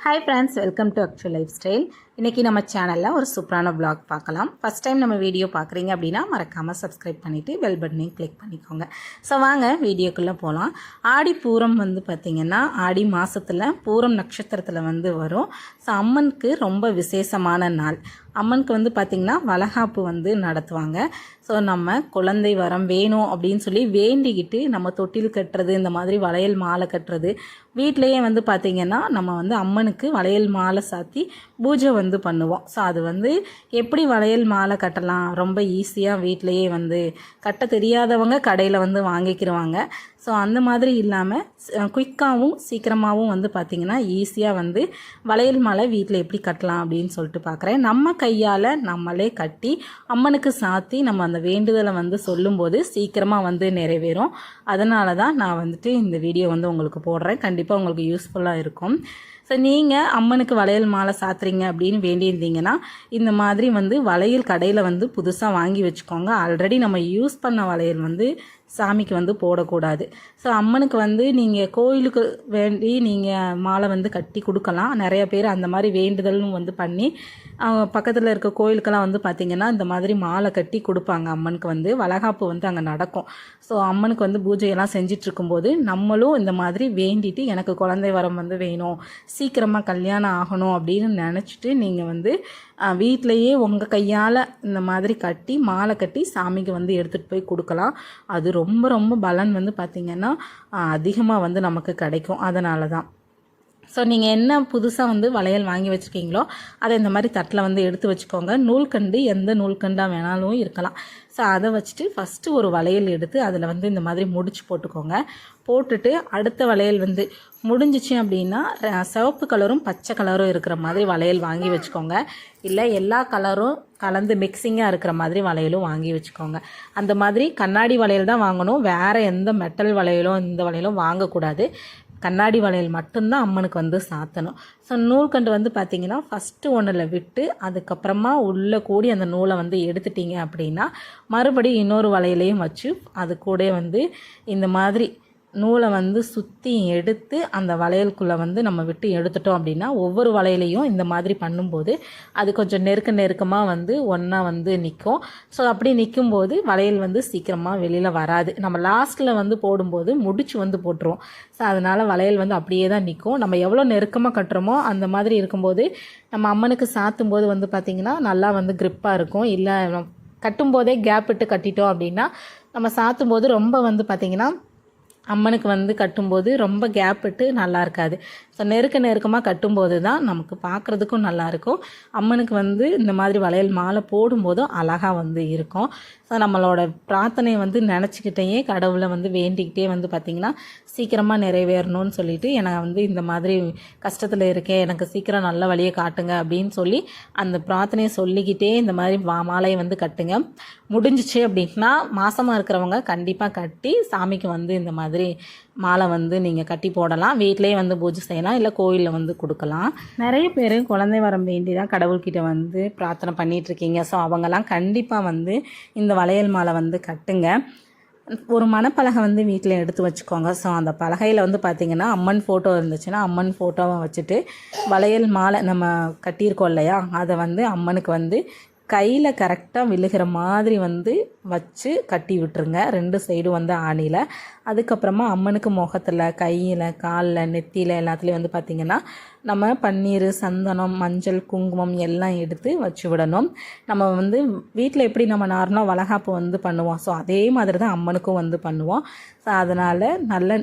hi friends welcome to actual lifestyle இன்றைக்கி நம்ம சேனலில் ஒரு சூப்பரான vlog பார்க்கலாம். ஃபஸ்ட் டைம் நம்ம வீடியோ பார்க்குறீங்க அப்படின்னா மறக்காமல் சப்ஸ்கிரைப் பண்ணிவிட்டு பெல் பட்டனையும் கிளிக் பண்ணிக்கோங்க. ஸோ வாங்க வீடியோக்குள்ளே போகலாம் ஆடி பூரம் வந்து பார்த்திங்கன்னா ஆடி மாதத்தில் பூரம் நட்சத்திரத்தில் வந்து வரும். ஸோ அம்மனுக்கு ரொம்ப விசேஷமான நாள். அம்மனுக்கு வந்து பார்த்திங்கன்னா வளகாப்பு வந்து நடத்துவாங்க. ஸோ நம்ம குழந்தை வரம் வேணும் அப்படின்னு சொல்லி வேண்டிக்கிட்டு நம்ம தொட்டில் கட்டுறது இந்த மாதிரி வளையல் மாலை கட்டுறது வீட்டிலையே வந்து பார்த்திங்கன்னா நம்ம வந்து அம்மனுக்கு வளையல் மாலை சாத்தி பூஜை வந்து பண்ணுவோம் ஸோ அது வந்து எப்படி வளையல் மாலை கட்டலாம்? ரொம்ப ஈஸியாக வீட்டிலையே வந்து கட்ட தெரியாதவங்க கடையில் வந்து வாங்கிக்கிடுவாங்க ஸோ அந்த மாதிரி இல்லாமல் குயிக்காகவும் சீக்கிரமாகவும் வந்து பார்த்திங்கன்னா ஈஸியாக வந்து வளையல் மாலை வீட்டில் எப்படி கட்டலாம் அப்படின்னு சொல்லிட்டு பார்க்குறேன் நம்ம கையால் நம்மளே கட்டி அம்மனுக்கு சாத்தி நம்ம அந்த வேண்டுதலை வந்து சொல்லும்போது சீக்கிரமாக வந்து நிறைவேறும். அதனால தான் நான் வந்துட்டு இந்த வீடியோ வந்து உங்களுக்கு போடுறேன். கண்டிப்பாக உங்களுக்கு யூஸ்ஃபுல்லாக இருக்கும். ஸோ நீங்கள் அம்மனுக்கு வளையல் மாலை சாத்துறீங்க அப்படின்னு வேண்டியிருந்தீங்கன்னா இந்த மாதிரி வந்து வளையல் கடையில் வந்து புதுசாக வாங்கி வச்சுக்கோங்க. ஆல்ரெடி நம்ம யூஸ் பண்ண வளையல் வந்து சாமிக்கு வந்து போடக்கூடாது. ஸோ அம்மனுக்கு வந்து நீங்கள் கோயிலுக்கு வேண்டி நீங்கள் மாலை வந்து கட்டி கொடுக்கலாம். நிறைய பேர் அந்த மாதிரி வேண்டுதலும் வந்து பண்ணி பக்கத்தில் இருக்க கோயிலுக்கெல்லாம் வந்து பார்த்திங்கன்னா இந்த மாதிரி மாலை கட்டி கொடுப்பாங்க அம்மனுக்கு வந்து. வளகாப்பு வந்து அங்கே நடக்கும். ஸோ அம்மனுக்கு வந்து பூஜையெல்லாம் செஞ்சிட்ருக்கும்போது நம்மளும் இந்த மாதிரி வேண்டிட்டு எனக்கு குழந்தை வரம் வந்து வேணும். சீக்கிரமாக கல்யாணம் ஆகணும் அப்படின்னு நினச்சிட்டு நீங்கள் வந்து வீட்டிலையே உங்கள் கையால் இந்த மாதிரி கட்டி மாலை கட்டி சாமிக்கு வந்து எடுத்துகிட்டு போய் கொடுக்கலாம். அது ரொம்ப ரொம்ப பலன் வந்து பார்த்திங்கன்னா அதிகமாக வந்து நமக்கு கிடைக்கும். அதனால தான் ஸோ நீங்கள் என்ன புதுசாக வந்து வளையல் வாங்கி வச்சுருக்கீங்களோ அதை இந்த மாதிரி தட்டில் வந்து எடுத்து வச்சுக்கோங்க. நூல்கண்டு எந்த நூல்கண்டாக வேணாலும் இருக்கலாம். ஸோ அதை வச்சுட்டு ஃபஸ்ட்டு ஒரு வளையல் எடுத்து அதில் வந்து இந்த மாதிரி முடிச்சு போட்டுக்கோங்க. போட்டுட்டு அடுத்த வளையல் வந்து முடிஞ்சிச்சு அப்படின்னா சிவப்பு கலரும் பச்சை கலரும் இருக்கிற மாதிரி வளையல் வாங்கி வச்சுக்கோங்க. இல்லை எல்லா கலரும் கலந்து மிக்சிங்காக இருக்கிற மாதிரி வளையலும் வாங்கி வச்சுக்கோங்க. அந்த மாதிரி கண்ணாடி வளையல் தான் வாங்கணும். வேறு எந்த மெட்டல் வளையலும் இந்த வளையலும் வாங்கக்கூடாது. கண்ணாடி வளையல் மட்டும்தான் அம்மனுக்கு வந்து சாத்தணும். ஸோ நூல்கண்டு வந்து பார்த்தீங்கன்னா ஃபஸ்ட்டு ஒன்றில் விட்டு அதுக்கப்புறமா உள்ளே கூடி அந்த நூலை வந்து எடுத்துட்டீங்க அப்படின்னா மறுபடியும் இன்னொரு வளையலையும் வச்சு அது கூட வந்து இந்த மாதிரி நூலை வந்து சுற்றி எடுத்து அந்த வளையலுக்குள்ளே வந்து நம்ம விட்டு எடுத்துட்டோம் அப்படின்னா ஒவ்வொரு வளையலையும் இந்த மாதிரி பண்ணும்போது அது கொஞ்சம் நெருக்க நெருக்கமாக வந்து ஒன்றா வந்து நிற்கும் ஸோ அப்படி நிற்கும்போது வளையல் வந்து சீக்கிரமாக வெளியில் வராது. நம்ம லாஸ்ட்டில் வந்து போடும்போது முடிச்சு வந்து போட்டுருவோம். ஸோ அதனால் வளையல் வந்து அப்படியே தான் நிற்கும் நம்ம எவ்வளோ நெருக்கமாக கட்டுறோமோ அந்த மாதிரி இருக்கும்போது நம்ம அம்மனுக்கு சாத்தும் போது வந்து பார்த்திங்கன்னா நல்லா வந்து க்ரிப்பாக இருக்கும். இல்லை கட்டும்போதே கேப் விட்டு கட்டிட்டோம் அப்படின்னா நம்ம சாத்தும் போது ரொம்ப வந்து பார்த்திங்கன்னா அம்மனுக்கு வந்து கட்டும்போது ரொம்ப கேப் விட்டு நல்லா இருக்காது. ஸோ நெருக்க நெருக்கமாக கட்டும்போது தான் நமக்கு பார்க்குறதுக்கும் நல்லாயிருக்கும் அம்மனுக்கு வந்து இந்த மாதிரி வளையல் மாலை போடும்போதும் அழகாக வந்து இருக்கும். நம்மளோட பிரார்த்தனையை வந்து நினச்சிக்கிட்டே கடவுளை வந்து வேண்டிக்கிட்டே வந்து பார்த்திங்கன்னா சீக்கிரமாக நிறைவேறணும்னு சொல்லிட்டு எனக்கு வந்து இந்த மாதிரி கஷ்டத்தில் இருக்கேன் எனக்கு சீக்கிரம் நல்ல வழியை காட்டுங்க அப்படின்னு சொல்லி அந்த பிரார்த்தனையை சொல்லிக்கிட்டே இந்த மாதிரி வா- மாலையை வந்து கட்டுங்க. முடிஞ்சிச்சு அப்படின்னா மாசமாக இருக்கிறவங்க கண்டிப்பாக கட்டி சாமிக்கு வந்து இந்த மாதிரி மாலை வந்து நீங்கள் கட்டி போடலாம். வீட்டிலேயே வந்து பூஜை செய்யலாம். இல்லை கோயிலில் வந்து கொடுக்கலாம். நிறைய பேர் குழந்தை வரம் வேண்டி தான் கடவுள்கிட்ட வந்து பிரார்த்தனை பண்ணிகிட்ருக்கீங்க ஸோ அவங்கெல்லாம் கண்டிப்பாக வந்து இந்த வளையல் மாலை வந்து கட்டுங்க. ஒரு மணப்பலகை வந்து வீட்டில் எடுத்து வச்சுக்கோங்க. ஸோ அந்த பலகையில் வந்து பார்த்திங்கன்னா அம்மன் ஃபோட்டோ இருந்துச்சுன்னா அம்மன் ஃபோட்டோவை வச்சுட்டு வளையல் மாலை நம்ம கட்டியிருக்கோம் இல்லையா? அதை வந்து அம்மனுக்கு வந்து கையில் கரெக்டாக விழுகிற மாதிரி வந்து வச்சு கட்டி விட்டுருங்க. ரெண்டு சைடும் வந்து ஆணியில். அதுக்கப்புறமா அம்மனுக்கு முகத்தில் கையில் காலில் நெத்தியில் எல்லாத்துலேயும் வந்து பார்த்திங்கன்னா நம்ம பன்னீர் சந்தனம் மஞ்சள் குங்குமம் எல்லாம் எடுத்து வச்சு விடணும். நம்ம வந்து வீட்டில் எப்படி நம்ம நார்மலாக வளகாப்பு வந்து பண்ணுவோம்? ஸோ அதே மாதிரி தான் அம்மனுக்கும் வந்து பண்ணுவோம். ஸோ அதனால் நல்ல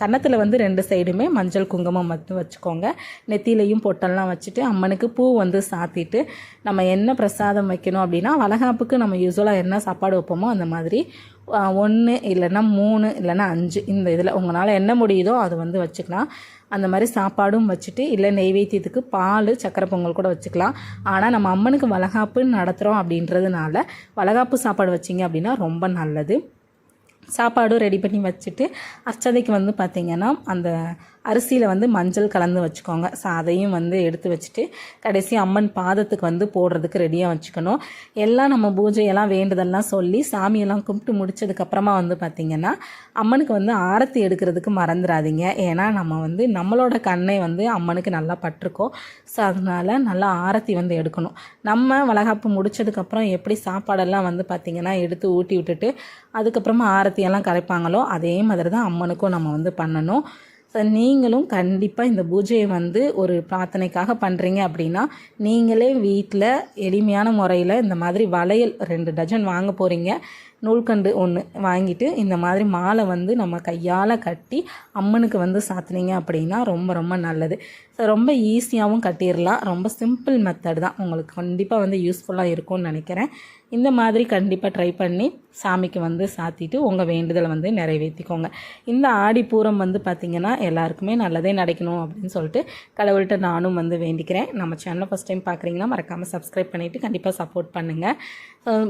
கன்னத்தில் வந்து ரெண்டு சைடுமே மஞ்சள் குங்குமம் மட்டும் வச்சுக்கோங்க. நெத்தியிலையும் பொட்டெல்லாம் வச்சுட்டு அம்மனுக்கு பூ வந்து சாத்திட்டு நம்ம என்ன பிரசாதம் வைக்கணும் அப்படின்னா வளகாப்புக்கு நம்ம யூஸ்வலாக என்ன சாப்பாடு வைப்போமோ அந்த மாதிரி ஒன்று இல்லைன்னா மூணு இல்லைன்னா அஞ்சு இந்த இதில் உங்களால் என்ன முடியுதோ அது வந்து வச்சுக்கலாம். அந்த மாதிரி சாப்பாடும் வச்சுட்டு இல்லை நெய்வேத்தியத்துக்கு பால் சக்கரை பொங்கல் கூட வச்சுக்கலாம். ஆனால் நம்ம அம்மனுக்கு வளகாப்பு நடத்துகிறோம் அப்படின்றதுனால வளகாப்பு சாப்பாடு வச்சிங்க அப்படின்னா ரொம்ப நல்லது. சாப்பாடும் ரெடி பண்ணி வச்சுட்டு அர்ச்சதைக்கு வந்து பார்த்திங்கன்னா அந்த அரிசியில் வந்து மஞ்சள் கலந்து வச்சுக்கோங்க. ஸோ அதையும் வந்து எடுத்து வச்சுட்டு கடைசி அம்மன் பாதத்துக்கு வந்து போடுறதுக்கு ரெடியாக வச்சுக்கணும். எல்லாம் நம்ம பூஜையெல்லாம் வேண்டுதெல்லாம் சொல்லி சாமியெல்லாம் கும்பிட்டு முடிச்சதுக்கப்புறமா வந்து பார்த்திங்கன்னா அம்மனுக்கு வந்து ஆரத்தி எடுக்கிறதுக்கு மறந்துடாதீங்க ஏன்னா நம்ம வந்து நம்மளோட கண்ணை வந்து அம்மனுக்கு நல்லா பட்டிருக்கோம். ஸோ அதனால் நல்லா ஆரத்தி வந்து எடுக்கணும். நம்ம வளகாப்பு முடிச்சதுக்கப்புறம் எப்படி சாப்பாடெல்லாம் வந்து பார்த்திங்கன்னா எடுத்து ஊட்டி விட்டுட்டு அதுக்கப்புறமா ஆரத்தி ஆரத்தியெல்லாம் கரைப்பாங்களோ அதே மாதிரி தான் அம்மனுக்கும் நம்ம வந்து பண்ணணும். ஸோ நீங்களும் கண்டிப்பாக இந்த பூஜையை வந்து ஒரு பிரார்த்தனைக்காக பண்ணுறீங்க அப்படின்னா நீங்களே வீட்டில் எளிமையான முறையில் இந்த மாதிரி வளையல் ரெண்டு டஜன் வாங்க போகிறீங்க நூல்கண்டு ஒன்று வாங்கிட்டு இந்த மாதிரி மாலை வந்து நம்ம கையால் கட்டி அம்மனுக்கு வந்து சாத்தினீங்க அப்படின்னா ரொம்ப ரொம்ப நல்லது. ஸோ ரொம்ப ஈஸியாகவும் கட்டிடலாம் ரொம்ப சிம்பிள் மெத்தட் தான். உங்களுக்கு கண்டிப்பாக வந்து யூஸ்ஃபுல்லாக இருக்கும்னு நினைக்கிறேன். இந்த மாதிரி கண்டிப்பாக ட்ரை பண்ணி சாமிக்கு வந்து சாத்திட்டு உங்கள் வேண்டுதலை வந்து நிறைவேற்றிக்கோங்க இந்த ஆடிப்பூரம் வந்து பார்த்திங்கன்னா எல்லாருக்குமே நல்லதே நடக்கணும் அப்படின்னு சொல்லிட்டு கடவுள்கிட்ட நானும் வந்து வேண்டிக்கிறேன். நம்ம சேனலை ஃபஸ்ட் டைம் பார்க்குறீங்கன்னா மறக்காமல் சப்ஸ்கிரைப் பண்ணிவிட்டு கண்டிப்பாக சப்போர்ட் பண்ணுங்கள்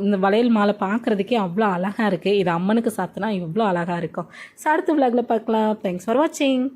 இந்த வளையல் மாலை பார்க்குறதுக்கே அவ்வளோ அழகாக இருக்குது இது அம்மனுக்கு சாத்தினா இவ்வளோ அழகாக இருக்கும். ஸோ அடுத்த விலாகில் பார்க்கலாம். தேங்க்ஸ் ஃபார் வாட்சிங்